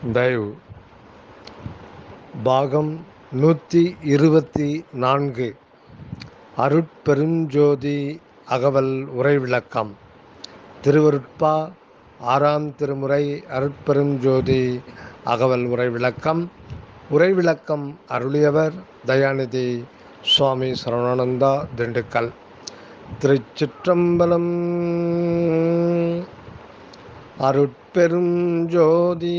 தயவு. பாகம் நூற்றி இருபத்தி நான்கு. அருட்பெருஞ்சோதி அகவல் உரை விளக்கம் திருவருட்பா ஆறாம் திருமுறை அருட்பெருஞ்சோதி அகவல் உரை விளக்கம் உரை விளக்கம் அருளியவர் தயாநிதி சுவாமி சரவணானந்தா திண்டுக்கல். திருச்சிற்றம்பலம் அருட்பெரும் ஜோதி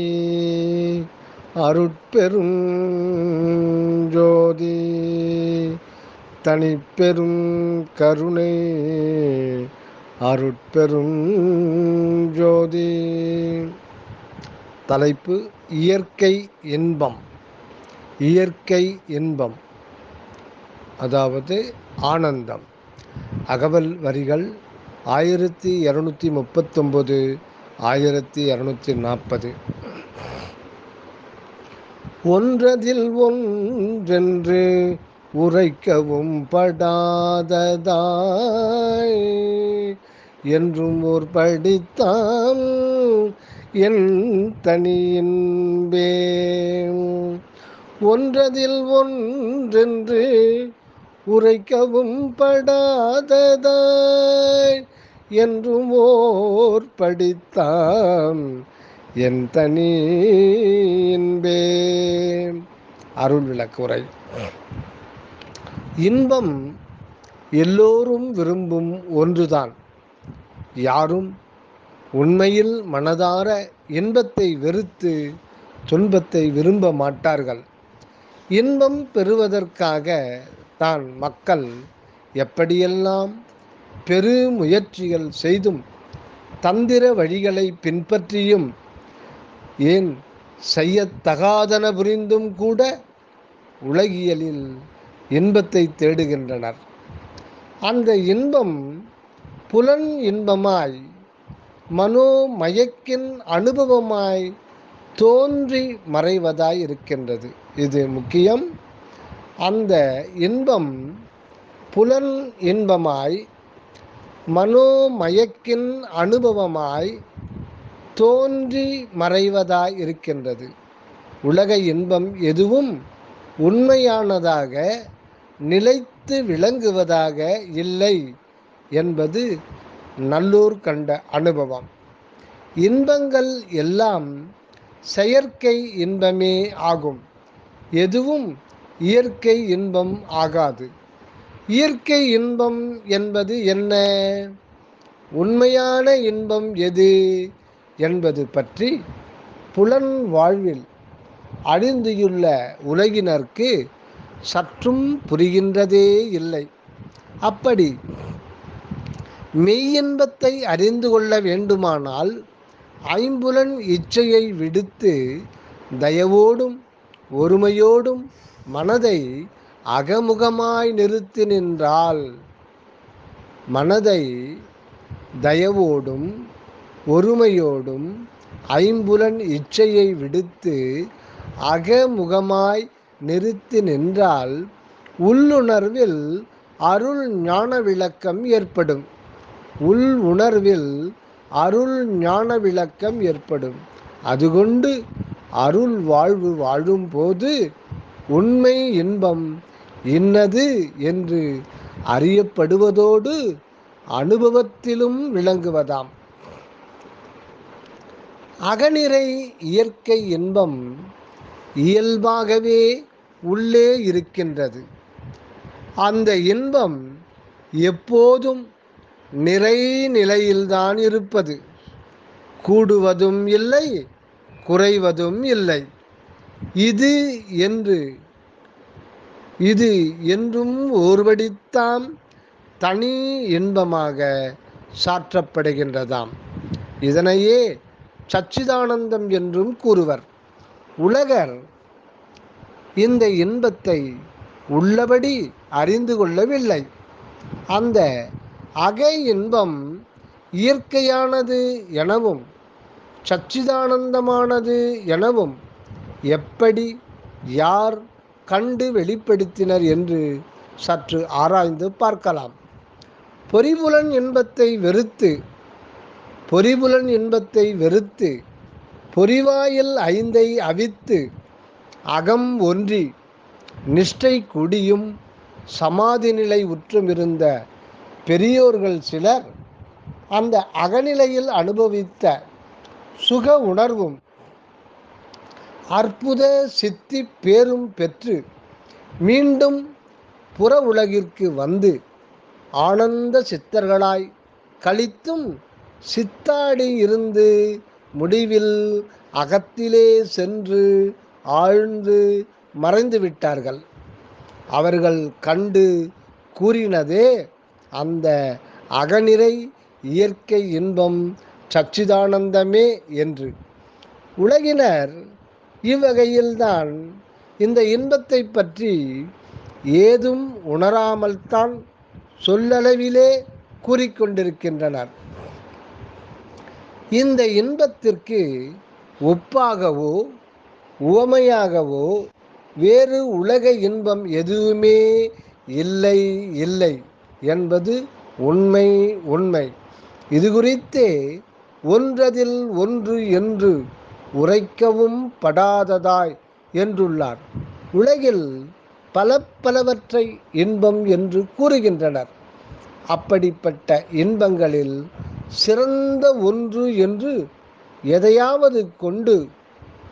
அருட்பெரும் ஜோதி தனிப்பெரும் கருணை அருட்பெரும் ஜோதி. தலைப்பு இயற்கை இன்பம் இயற்கை இன்பம் அதாவது ஆனந்தம். அகவல் வரிகள் ஆயிரத்தி இரநூத்தி முப்பத்தொம்பது ஆயிரத்தி இரநூத்தி நாற்பது. ஒன்றதில் ஒன்றென்று உரைக்கவும் படாததாய். என்றும் ஓர் படித்தாம் என் தனியின்பே. ஒன்றதில் ஒன்றென்று உரைக்கவும் படாததாய். என்றும் ஓர் படித்தாம் என் தனியின்பே அருள் விளக்குரை இன்பம் எல்லோரும் விரும்பும் ஒன்றுதான். யாரும் உண்மையில் மனதார இன்பத்தை வெறுத்து துன்பத்தை விரும்ப மாட்டார்கள். இன்பம் பெறுவதற்காக தான் மக்கள் எப்படியெல்லாம் பெரு முயற்சிகள் செய்தும் தந்திர வழிகளை பின்பற்றியும் ஏன் செய்யத்தகாதன புரிந்தும் கூட உலகியலில் இன்பத்தை தேடுகின்றனர். அந்த இன்பம் புலன் இன்பமாய் மனோமயக்கின் அனுபவமாய் தோன்றி மறைவதாய் இருக்கின்றது. இது முக்கியம். அந்த இன்பம் புலன் இன்பமாய் மனோமயக்கின் அனுபவமாய் தோன்றி மறைவதாய் இருக்கின்றது உலக இன்பம் எதுவும் உண்மையானதாக நிலைத்து விளங்குவதாக இல்லை என்பது நல்லூர் கண்ட அனுபவம். இன்பங்கள் எல்லாம் செயற்கை இன்பமே ஆகும். எதுவும் இயற்கை இன்பம் ஆகாது. இயற்கை இன்பம் என்பது என்ன? உண்மையான இன்பம் எது என்பது பற்றி புலன் வாழ்வில் அழிந்துள்ள உலகினருக்கு சற்றும் புரிகின்றதே இல்லை. அப்படி மெய்யின்பத்தை அறிந்து கொள்ள வேண்டுமானால் ஐம்புலன் இச்சையை விடுத்து தயவோடும் ஒருமையோடும் மனதை அகமுகமாய் நிறுத்தி நின்றால் மனதை தயவோடும் ஒருமையோடும் ஐம்புலன் இச்சையை விடுத்து அகமுகமாய் நிறுத்தி நின்றால் உள்ளுணர்வில் அருள் ஞான விளக்கம் ஏற்படும். உள் உணர்வில் அருள் ஞான விளக்கம் ஏற்படும். அதுகொண்டு அருள் வாழ்வு வாழும்போது உண்மை இன்பம் இன்னது என்று அறியப்படுவதோடு அனுபவத்திலும் விளங்குவதாம். அகநிறை இயற்கை இன்பம் இயல்பாகவே உள்ளே இருக்கின்றது. அந்த இன்பம் எப்போதும் நிறை நிலையில்தான் இருப்பது. கூடுவதும் இல்லை குறைவதும் இல்லை. இது என்று இது என்றும் ஒருவடித்தாம் தனி இன்பமாக சாற்றப்படுகின்றதாம். இதனையே சச்சிதானந்தம் என்றும் கூறுவர். உலகர் இந்த இன்பத்தை உள்ளபடி அறிந்து கொள்ளவில்லை. அந்த அகை இன்பம் இயற்கையானது எனவும் சச்சிதானந்தமானது எனவும் எப்படி யார் கண்டு வெளிப்படுத்தினர் என்று சற்று ஆராய்ந்து பார்க்கலாம். பொறிபுலன் இன்பத்தை வெறுத்து பொறிபுலன் இன்பத்தை வெறுத்து பொறிவாயில் ஐந்தை அவித்து அகம் ஒன்றி நிஷ்டை குடியும் சமாதி நிலை உற்றுமிருந்த பெரியோர்கள் சிலர் அந்த அகநிலையில் அனுபவித்த சுக உணர்வும் அற்புத சித்தி பேரும் பெற்று மீண்டும் புற உலகிற்கு வந்து ஆனந்த சித்தர்களாய் கழித்தும் சித்தாடி இருந்து முடிவில் அகத்திலே சென்று ஆழ்ந்து மறைந்து விட்டார்கள். அவர்கள் கண்டு கூறினதே அந்த அகநிறை இயற்கை இன்பம் சச்சிதானந்தமே என்று. உலகினர் இவ்வகையில்தான் இந்த இன்பத்தை பற்றி ஏதும் உணராமல்தான் சொல்லளவிலே கூறிக்கொண்டிருக்கின்றனர். இந்த இன்பத்திற்கு ஒப்பாகவோ உவமையாகவோ வேறு உலக இன்பம் எதுவுமே இல்லை இல்லை என்பது உண்மை உண்மை. இது குறித்தே ஒன்றதில் ஒன்று என்று உரைக்கவும் படாததாய் என்றுள்ளார். உலகில் பல பலவற்றை இன்பம் என்று கூறுகின்றனர். அப்படிப்பட்ட இன்பங்களில் சிறந்த ஒன்று என்று எதையாவது கொண்டு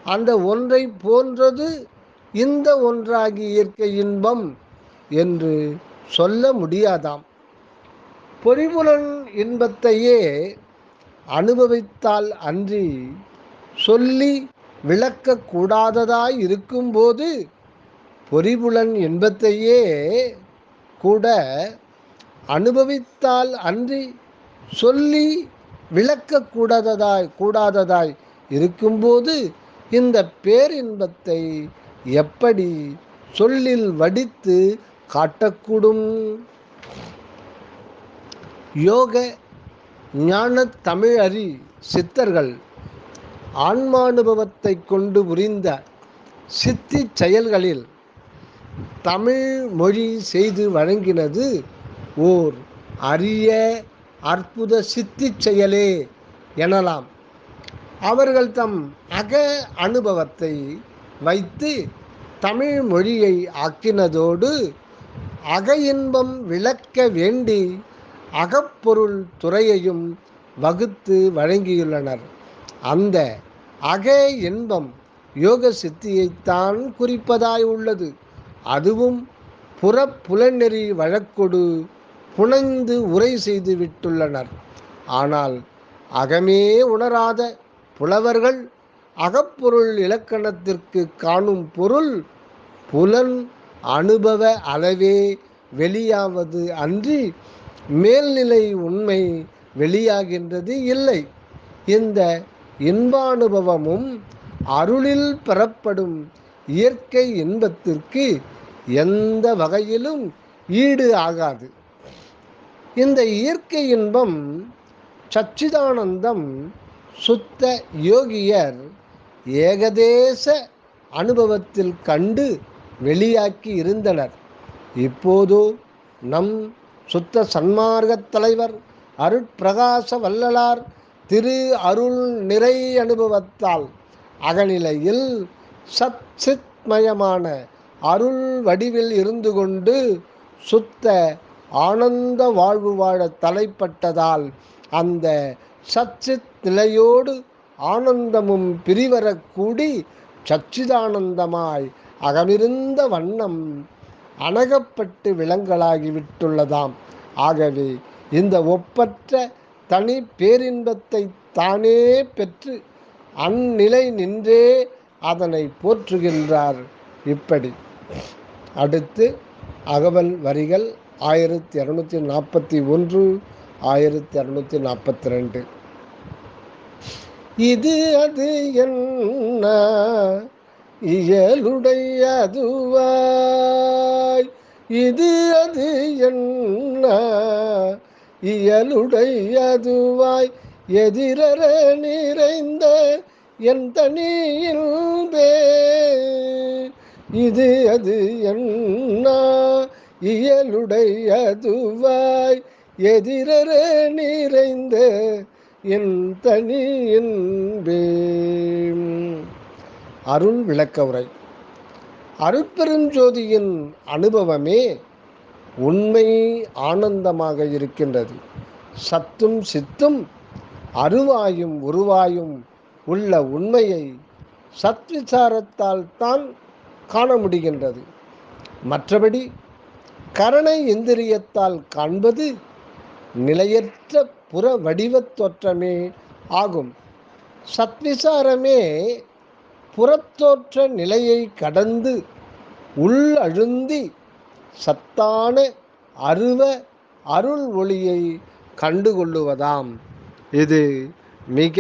அந்த ஒன்றை போன்றது இந்த ஒன்றாகி இயற்கை இன்பம் என்று சொல்ல முடியாதாம். பொறிபுலன் இன்பத்தையே அனுபவித்தால் அன்றி சொல்லி விளக்கக்கூடாததாய் இருக்கும்போது பொறிபுலன் இன்பத்தையே கூட அனுபவித்தால் அன்றி சொல்லி விளக்கக்கூடாததாய் கூடாததாய் இருக்கும்போது இந்த பேரின்பத்தை எப்படி சொல்லில் வடித்து காட்டக்கூடும்? யோக ஞான தமிழறி சித்தர்கள் ஆன்மானுபவத்தை கொண்டு புரிந்த சித்தி செயல்களில் தமிழ் மொழி செய்து வழங்கினது ஓர் அரிய அற்புத சித்தி செயலே எனலாம். அவர்கள் தம் அக அனுபவத்தை வைத்து தமிழ் மொழியை ஆக்கினதோடு அக இன்பம் விளக்க வேண்டி அகப்பொருள் துறையையும் வகுத்து வழங்கியுள்ளனர். அந்த அக இன்பம் யோக சித்தியைத்தான் குறிப்பதாய் உள்ளது. அதுவும் புறப்புலநெறி வழக்கொடு புனைந்து உரை செய்து விட்டுள்ளனர். ஆனால் அகமே உணராத புலவர்கள் அகப்பொருள் இலக்கணத்திற்கு காணும் பொருள் புலன் அனுபவ அளவே வெளியாவது அன்றி மேல்நிலை உண்மை வெளியாகின்றது இல்லை. இந்த இன்பானுபவமும் அருளில் பெறப்படும் இயற்கை இன்பத்திற்கு எந்த வகையிலும் ஈடு ஆகாது. இந்த இயற்கை இன்பம் சச்சிதானந்தம் சுத்த யோகியர் ஏகதேச அனுபவத்தில் கண்டு வெளியாக்கி இருந்தனர். இப்போதோ நம் சுத்த சன்மார்க்க தலைவர் அருட்பிரகாச வல்லலார் திரு அருள் நிறை அனுபவத்தால் அகநிலையில் சத் சித்மயமான அருள் வடிவில் இருந்து கொண்டு சுத்த ஆனந்த வாழ்வு வாழ தலைப்பட்டதால் அந்த சச்சித் நிலையோடு ஆனந்தமும் பிரிவரக்கூடி சச்சிதானந்தமாய் அகமிருந்த வண்ணம் அணகப்பட்டு விலங்கலாகிவிட்டுள்ளதாம் ஆகவே இந்த ஒப்பற்ற தனி பேரின்பத்தை தானே பெற்று அந்நிலை நின்றே அதனை போற்றுகின்றார். இப்படி. அடுத்து அகவல் வரிகள் ஆயிரத்தி இரநூத்தி நாற்பத்தி ஒன்று ஆயிரத்தி இரநூத்தி நாற்பத்தி ரெண்டு. இது அது என்ன? இயலுடையதுவாய் இது அது என்ன? இயலுடையதுவாய் எதிரர நிறைந்த என் தனியில்பே இது அது என்ன? இயலுடையதுவாய் எதிரர நிறைந்த என் தனியின்பே அருள் விளக்க உரை அருட்பெருஞ்சோதியின் அனுபவமே உண்மை ஆனந்தமாக இருக்கின்றது. சத்தும் சித்தும் அருவாயும் உருவாயும் உள்ள உண்மையை சத்விசாரத்தால் தான் காண முடிகின்றது. மற்றபடி கரணை இந்திரியத்தால் காண்பது நிலையற்ற புற வடிவத் தோற்றமே ஆகும். சத்விசாரமே புறத்தோற்ற நிலையை கடந்து உள் அழுந்தி சத்தான அருவ அருள் ஒளியை கண்டுகொள்ளுவதாம். இது மிக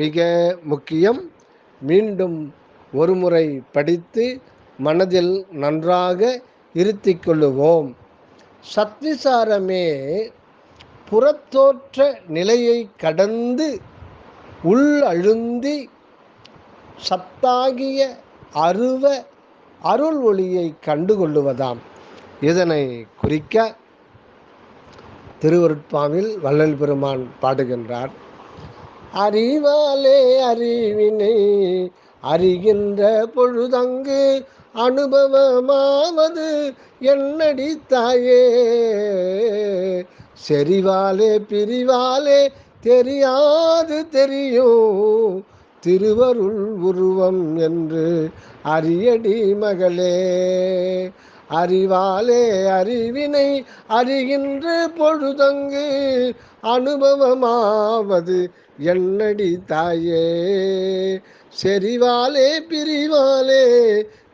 மிக முக்கியம். மீண்டும் ஒருமுறை படித்து மனதில் நன்றாக இருத்திக் கொள்ளுவோம். சத்விசாரமே புறத்தோற்ற நிலையை கடந்து உள் அழுந்தி சத்தாகிய அருவ அருள் ஒளியை கண்டுகொள்ளுவதாம். இதனை குறிக்க திருவருட்பாவில் வள்ளல் பெருமான் பாடுகின்றார். அறிவாலே அறிவினை அறிகின்ற பொழுதங்கு அனுபவமாவது என்னடி தாயே? செறிவாலே பிரிவாலே தெரியாது தெரியும். திருவருள் உருவம் என்று அரியடி மகளே. அறிவாலே அறிவினை அறிகின்ற பொழுதங்கு அனுபவமாவது என்னடி தாயே? செறிவாலே பிரிவாலே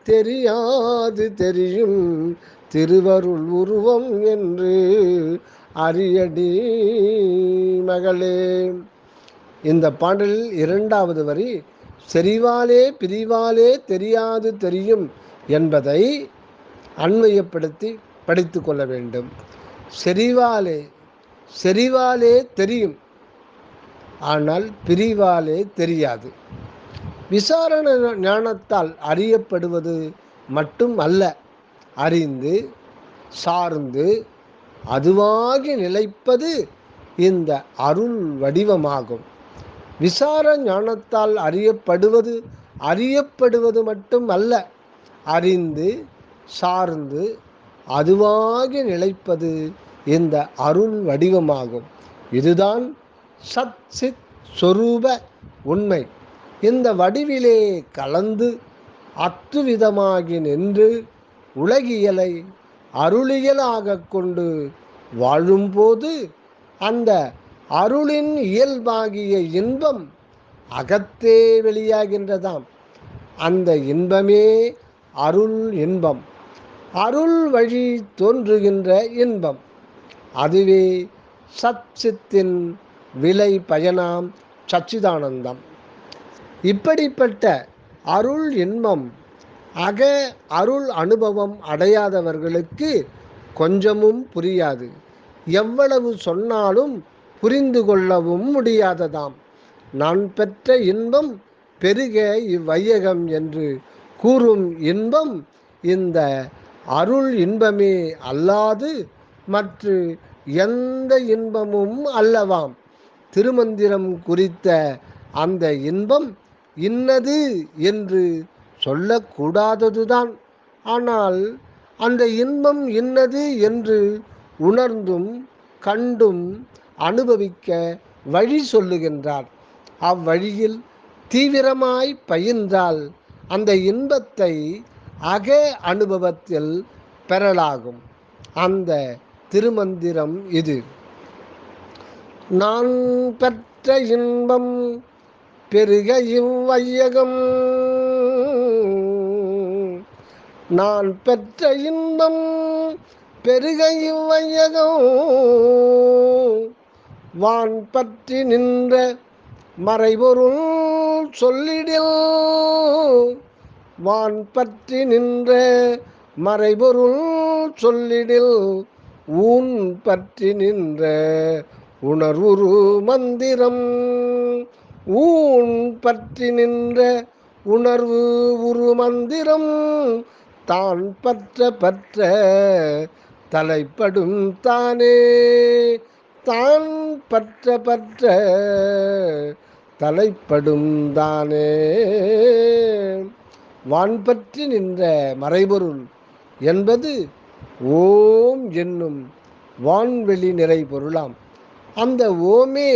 தெரியாது தெரியும் திருவருள் உருவம் என்று அரியடி மகளே. இந்த பாடலில் இரண்டாவது வரி செறிவாலே பிரிவாலே தெரியாது தெரியும் என்பதை அண்மையப்படுத்தி படித்து கொள்ள வேண்டும். செறிவாலே செறிவாலே தெரியும். ஆனால் பிரிவாலே தெரியாது. விசாரண ஞானத்தால் அறியப்படுவது மட்டும் அல்ல. அறிந்து சார்ந்து அதுவாகி நிலைப்பது இந்த அருள் வடிவமாகும். விசார ஞானத்தால் அறியப்படுவது அறியப்படுவது மட்டும் அல்ல. அறிந்து சார்ந்து அதுவாகி நிலைப்பது இந்த அருள் வடிவமாகும். இதுதான் சத் சித் சொரூப உண்மை. இந்த வடிவிலே கலந்து அத்துவிதமாகி நின்று உலகியலை அருளியலாக கொண்டு வாழும்போது அந்த அருளின் இயல்பாகிய இன்பம் அகத்தே வெளியாகின்றதாம். அந்த இன்பமே அருள் இன்பம். அருள் வழி தோன்றுகின்ற இன்பம். அதுவே சச்சித்தின் விலை பயனாம் சச்சிதானந்தம். இப்படிப்பட்ட அருள் இன்பம் அக அருள் அனுபவம் அடையாதவர்களுக்கு கொஞ்சமும் புரியாது. எவ்வளவு சொன்னாலும் புரிந்து கொள்ளவும் முடியாததாம். நான் பெற்ற இன்பம் பெருக இவ்வையகம் என்று கூறும் இன்பம் இந்த அருள் இன்பமே அல்லாது மற்ற எந்த இன்பமும் அல்லவாம். திருமந்திரம் குறித்த அந்த இன்பம் இன்னது என்று சொல்லக்கூடாததுதான். ஆனால் அந்த இன்பம் இன்னது என்று உணர்ந்தும் கண்டும் அனுபவிக்க வழி சொல்லுகின்றார். அவ்வழியில் தீவிரமாய் பயின்றால் அந்த இன்பத்தை அக அனுபவத்தில் பெறலாகும். அந்த திருமந்திரம் இது. நான் பெற்ற இன்பம் பெருக இவ்வையகம் நான் பெற்ற இன்பம் பெருக இவ்வையகம் வான் பற்றி நின்ற மறைபொருள் சொல்லிடில். வான் பற்றி நின்ற மறைபொருள் சொல்லிடில் ஊன் பற்றி நின்ற உணர்வுரு மந்திரம் ஊன் பற்றி நின்ற உணர்வு உரு மந்திரம் தான் பற்ற பற்ற தலைப்படும் தானே. தான் பற்ற பற்ற தலைப்படும் தானே. வான்பற்றி நின்ற மறைபொருள் என்பது ஓம் என்னும் வான்வெளி நிறை பொருளாம். அந்த ஓமே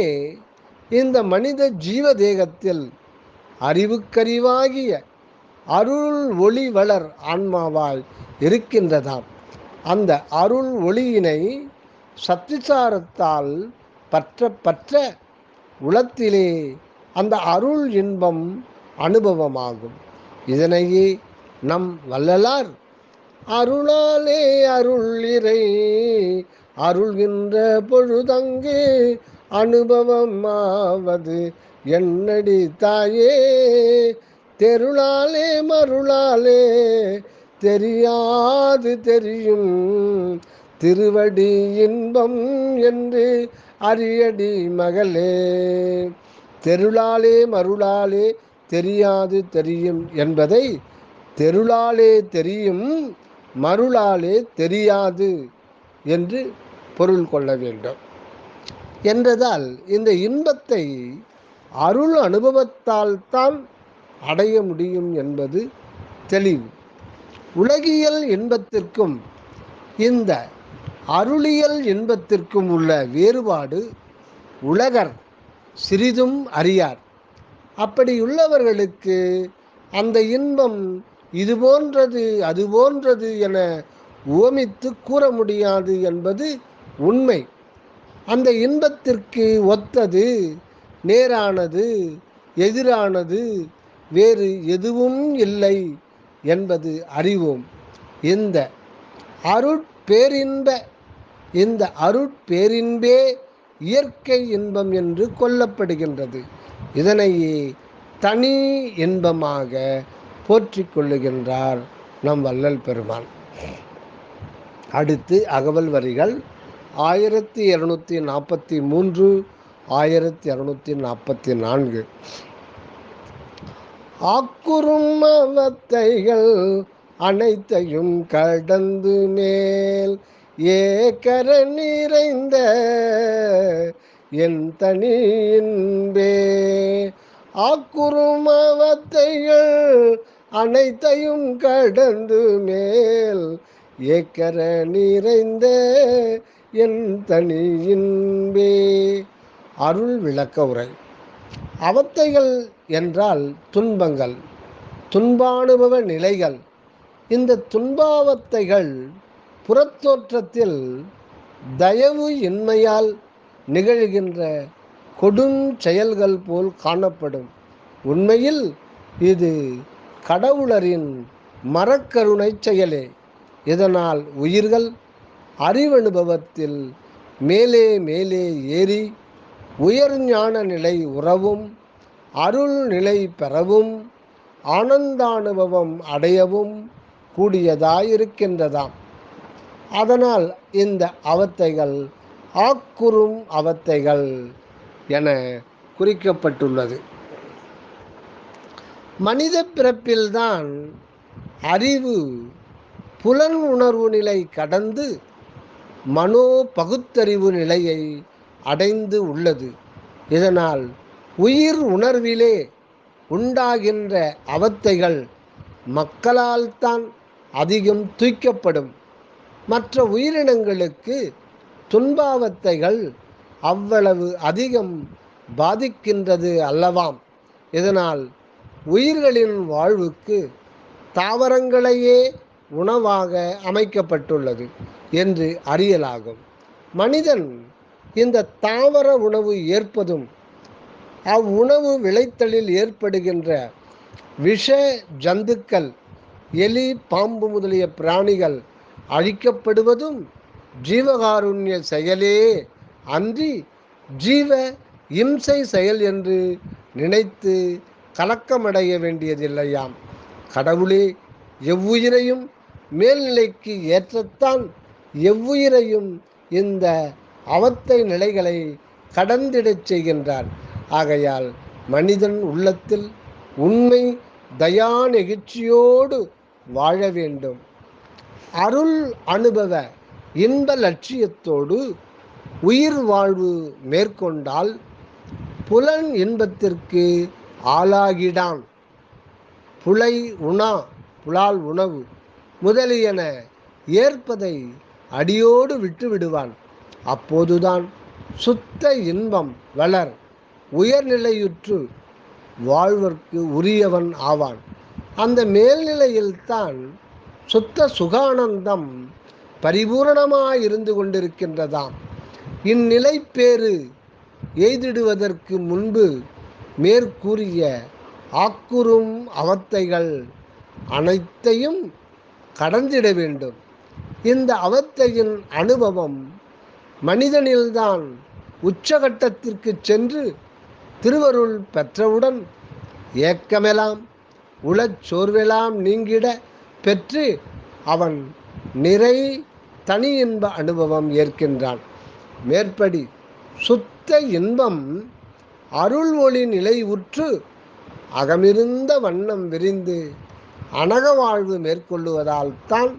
இந்த மனித ஜீவ தேகத்தில் அறிவுக்கறிவாகிய அருள் ஒளி வளர் ஆன்மாவாய் இருக்கின்றதாம். அந்த அருள் ஒளியினை சத்திசாரத்தால் பற்ற பற்ற உளத்திலே அந்த அருள் இன்பம் அனுபவமாகும். இதனையே நம் வள்ளலார் அருளாலே அருள் இறை அருள்கின்ற பொழுதங்கு அனுபவமாவது என்னடி தாயே. தெருளாலே மருளாலே தெரியாது தெரியும். திருவடி இன்பம் என்று அரியடி மகளே. தெருளாலே மருளாலே தெரியாது தெரியும் என்பதை தெருளாலே தெரியும் மருளாலே தெரியாது என்று பொருள் கொள்ள வேண்டும். என்றதால் இந்த இன்பத்தை அருள் அனுபவத்தால் தான் அடைய முடியும் என்பது தெளிவு. உலகியல் இன்பத்திற்கும் இந்த அருளியல் இன்பத்திற்கும் உள்ள வேறுபாடு உலகர் சிறிதும் அறியார். அப்படியுள்ளவர்களுக்கு அந்த இன்பம் இது போன்றது அது போன்றது என ஓமித்து கூற முடியாது என்பது உண்மை. அந்த இன்பத்திற்கு ஒத்தது நேரானது எதிரானது வேறு எதுவும் இல்லை என்பது அறிவோம். இந்த அருட்பேரின்ப இந்த அருட்பேரின்பே இயற்கை இன்பம் என்று கொல்லப்படுகின்றது இதனை தனி இன்பமாக போற்றிக் கொள்ளுகின்றார் நம் வள்ளல் பெருமான். அடுத்து அகவல் வரிகள் ஆயிரத்தி இரநூத்தி நாற்பத்தி மூன்று ஆயிரத்தி இரநூத்தி நாற்பத்தி நான்கு. ஆக்குறும் அவத்தைகள் அனைத்தையும் கடந்து மேல் ஏக்கர நிறைந்த என் தனியின்பே இன்பே. அவத்தைகள் அனைத்தையும் கடந்து மேல் ஏக்கர நிறைந்த என் தனியின்பே அருள் விளக்க உரை. அவத்தைகள் என்றால் துன்பங்கள் துன்பானுபவ நிலைகள். இந்த துன்பாவத்தைகள் புறத்தோற்றத்தில் தயவு இன்மையால் நிகழ்கின்ற கொடும் செயல்கள் போல் காணப்படும். உண்மையில் இது கடவுளரின் மரக்கருணை செயலே. இதனால் உயிர்கள் அறிவனுபவத்தில் மேலே மேலே ஏறி உயர் ஞான நிலை உறவும் அருள் நிலை பெறவும் ஆனந்தானுபவம் அடையவும் கூடியதாயிருக்கின்றதாம். அதனால் இந்த அவத்தைகள் ஆக்குறும் அவத்தைகள் என குறிக்கப்பட்டுள்ளது. மனித பிறப்பில்தான் அறிவு புலன் உணர்வு நிலை கடந்து மனோ பகுத்தறிவு நிலையை அடைந்து உள்ளது. இதனால் உயிர் உணர்விலே உண்டாகின்ற அவத்தைகள் மக்களால் தான் அதிகம் தூய்க்கப்படும். மற்ற உயிரினங்களுக்கு துன்பாவத்தைகள் அவ்வளவு அதிகம் பாதிக்கின்றது அல்லவாம். இதனால் உயிர்களின் வாழ்வுக்கு தாவரங்களையே உணவாக அமைக்கப்பட்டுள்ளது என்று அறியலாகும். மனிதன் இந்த தாவர உணவு ஏற்பதும் அவ்வுணவு விளைத்தலில் ஏற்படுகின்ற விஷ ஜந்துக்கள் எலி பாம்பு முதலிய பிராணிகள் அழிக்கப்படுவதும் ஜீவகாருண்ய செயலே அன்றி ஜீவ இம்சை செயல் என்று நினைத்து கலக்கமடைய வேண்டியதில்லையாம். கடவுளே எவ்வுயிரையும் மேல்நிலைக்கு ஏற்றத்தான் எவ்வுயிரையும் இந்த அவத்தை நிலைகளை கடந்திடச் செய்கின்றார் ஆகையால் மனிதன் உள்ளத்தில் உண்மை தயா நெகிழ்ச்சியோடு வாழ வேண்டும். அருள் அனுபவ இன்ப லட்சியத்தோடு உயிர் வாழ்வு மேற்கொண்டால் புலன் இன்பத்திற்கு ஆளாகிடான். புலை உணா புலால் உணவு முதலியன ஏற்பதை அடியோடு விட்டு விடுவான் அப்போதுதான் சுத்த இன்பம் வளர் உயர்நிலையுற்று வாழ்வர்க்கு உரியவன் ஆவான். அந்த மேல்நிலையில்தான் சுத்த சுகானந்தம் பரிபூரணமாயிருந்து கொண்டிருக்கின்றதாம். இந்நிலை பேறு எய்திடுவதற்கு முன்பு மேற்கூறிய ஆக்குறும் அவத்தைகள் அனைத்தையும் கடந்திட வேண்டும். இந்த அவத்தையின் அனுபவம் மனிதனில்தான் உச்சகட்டத்திற்கு சென்று திருவருள் பெற்றவுடன் ஏக்கமெல்லாம் உளச்சோர்வெல்லாம் நீங்கிட பெற்று அவன் நிறை தனி இன்ப அனுபவம் ஏற்கின்றான். மேற்படி சுத்த இன்பம் அருள் ஒளி நிலை உற்று அகமிருந்த வண்ணம் விரிந்து அனக வாழ்வு மேற்கொள்ளுவதால் தான்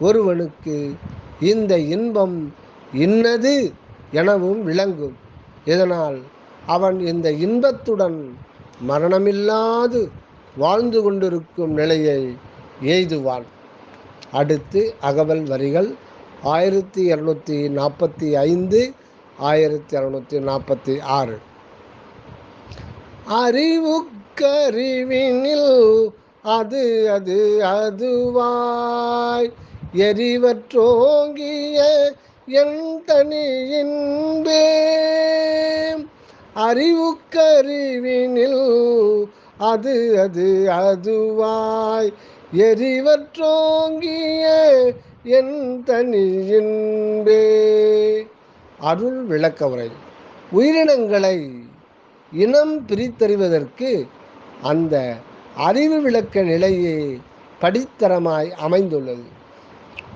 ஒருவனுக்கு இந்த இன்பம் இன்னது எனவும் விளங்கும். இதனால் அவன் இந்த இன்பத்துடன் மரணமில்லாது வாழ்ந்து கொண்டிருக்கும் நிலையை எய்துவான். அடுத்து அகவல் வரிகள் ஆயிரத்தி இரநூத்தி நாற்பத்தி ஐந்து ஆயிரத்தி இரநூத்தி நாற்பத்தி ஆறு. அறிவுக்கறிவினில் அது அது அதுவாய். எரிவற்றோங்கிய என் தனியின்பே அறிவுக்கறிவினில் அது அது அதுவாய். எரிவற்றோங்கிய என் தனியின்பே. அருள் விளக்கவுரை உயிரினங்களை இனம் பிரித்தறிவதற்கு அந்த அறிவு விளக்க நிலையே படித்தரமாய் அமைந்துள்ளது.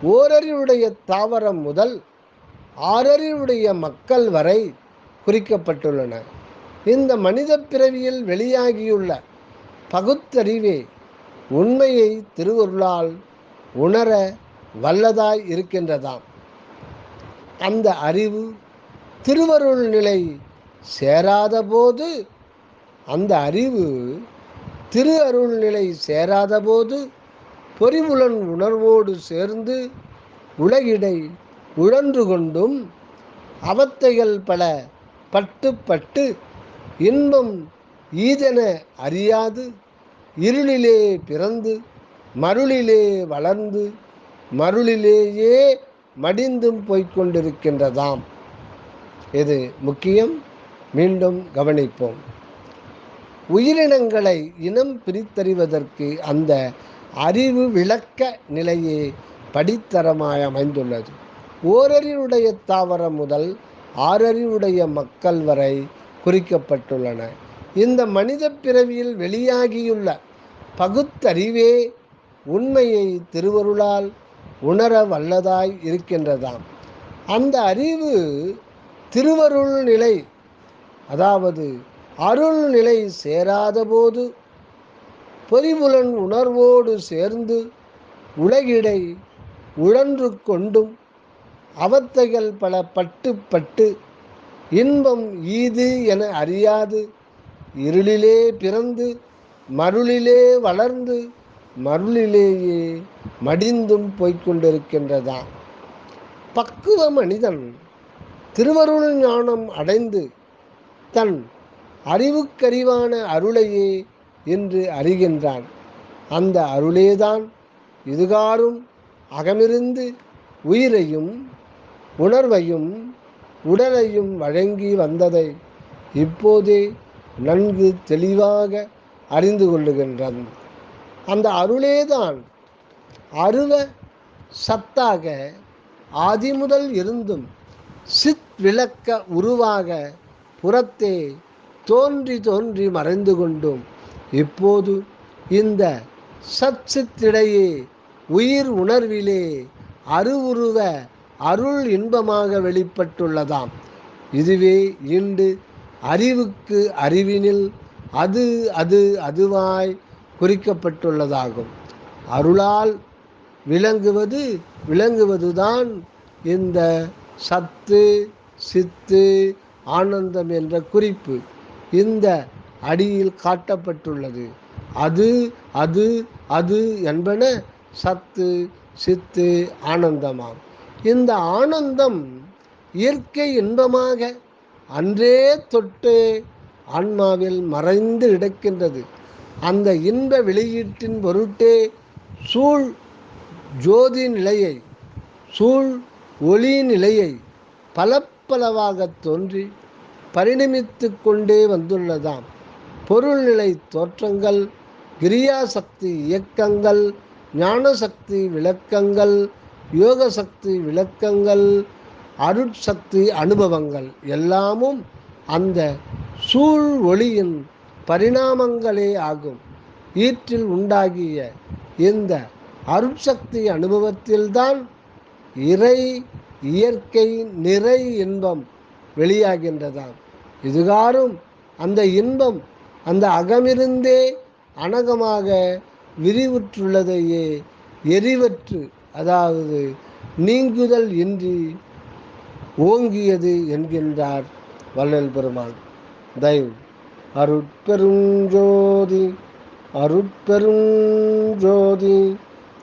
ஓரறிவுடைய தாவரம் முதல் ஆறறிவுடைய மக்கள் வரை குறிக்கப்பட்டுள்ளன. இந்த மனித பிறவியில் வெளியாகியுள்ள பகுத்தறிவே உண்மையை திருவருளால் உணர வல்லதாய் இருக்கின்றதாம். அந்த அறிவு திருவருள் நிலை சேராதபோது அந்த அறிவு திரு அருள் நிலை சேராதபோது பொறிவுலன் உணர்வோடு சேர்ந்து உலகிடை உழன்று கொண்டும் அவத்தைகள் பல பட்டு பட்டு இன்பம் ஈதென அறியாது இருளிலே பிறந்து மருளிலே வளர்ந்து மருளிலேயே மடிந்தும் போய்க்கொண்டிருக்கின்றதாம். இது முக்கியம். மீண்டும் கவனிப்போம். உயிரினங்களை இனம் பிரித்தறிவதற்கு அந்த அறிவு விளக்க நிலையே படித்தரமாய் அமைந்துள்ளது. ஓரறிவுடைய தாவரம் முதல் ஆறறிவுடைய மக்கள் வரை குறிக்கப்பட்டுள்ளன. இந்த மனித பிறவியில் வெளியாகியுள்ள பகுத்தறிவே உண்மையை திருவருளால் உணர வல்லதாய் இருக்கின்றதாம். அந்த அறிவு திருவருள் நிலை அதாவது அருள் நிலை சேராதபோது பொறிபுலன் உணர்வோடு சேர்ந்து உலகிடை உழன்று கொண்டும் அவத்தைகள் பல பட்டு பட்டு இன்பம் ஈது என அறியாது இருளிலே பிறந்து மருளிலே வளர்ந்து மருளிலேயே மடிந்தும் போய்க்கொண்டிருக்கின்றதாம் பக்குவ மனிதன் திருவருள் ஞானம் அடைந்து தன் அறிவுக்கறிவான அருளையே என்று அறிகின்றான். அந்த அருளேதான் இதுகாரும் அகமிருந்து உயிரையும் உணர்வையும் உடலையும் வழங்கி வந்ததை இப்போதே நன்கு தெளிவாக அறிந்து கொள்ளுகின்றான். அந்த அருளேதான் அருவ சத்தாக ஆதிமுதல் இருந்தும் சித் விளக்க உருவாக புறத்தே தோன்றி தோன்றி மறைந்து கொண்டும். இப்போது இந்த சச்சித்திடையே உயிர் உணர்விலே அருவுருவ அருள் இன்பமாக வெளிப்பட்டுள்ளதாம். இதுவே இன்று அறிவுக்கு அறிவினில் அது அது அதுவாய் குறிக்கப்பட்டுள்ளதாகும். அருளால் விளங்குவது விளங்குவதுதான் இந்த சத்து சித்து ஆனந்தம் என்ற குறிப்பு இந்த அடியில் காட்டப்பட்டுள்ளது. அது அது அது என்பன சத்து சித்து ஆனந்தமாம். இந்த ஆனந்தம் இயற்கை இன்பமாக அன்றே தொட்டு ஆன்மாவில் மறைந்து கிடக்கின்றது. அந்த இன்ப வெளியீட்டின் பொருட்டே சூழ் ஜோதி நிலையை சூழ் ஒளி நிலையை பலப்பலவாக தோன்றி பரிணமித்து கொண்டே வந்துள்ளதாம். பொருள்நிலை தோற்றங்கள் கிரியாசக்தி இயக்கங்கள் ஞானசக்தி விளக்கங்கள் யோக சக்தி விளக்கங்கள் அருட்சக்தி அனுபவங்கள் எல்லாமும் அந்த சூழ் ஒளியின் பரிணாமங்களே ஆகும். ஈற்றில் உண்டாகிய இந்த அருட்சக்தி அனுபவத்தில்தான் இறை இயற்கை நிறை இன்பம் வெளியாகின்றதாம் இதுகாரும் அந்த இன்பம் அந்த அகமிருந்தே அனகமாக விரிவுற்றுள்ளதையே எரிவற்று அதாவது நீங்குதல் இன்றி ஓங்கியது என்கின்றார் வள்ளல் பெருமான் தயவு. அருட்பெருஞ்சோதி அருட்பெருஞ்சோதி.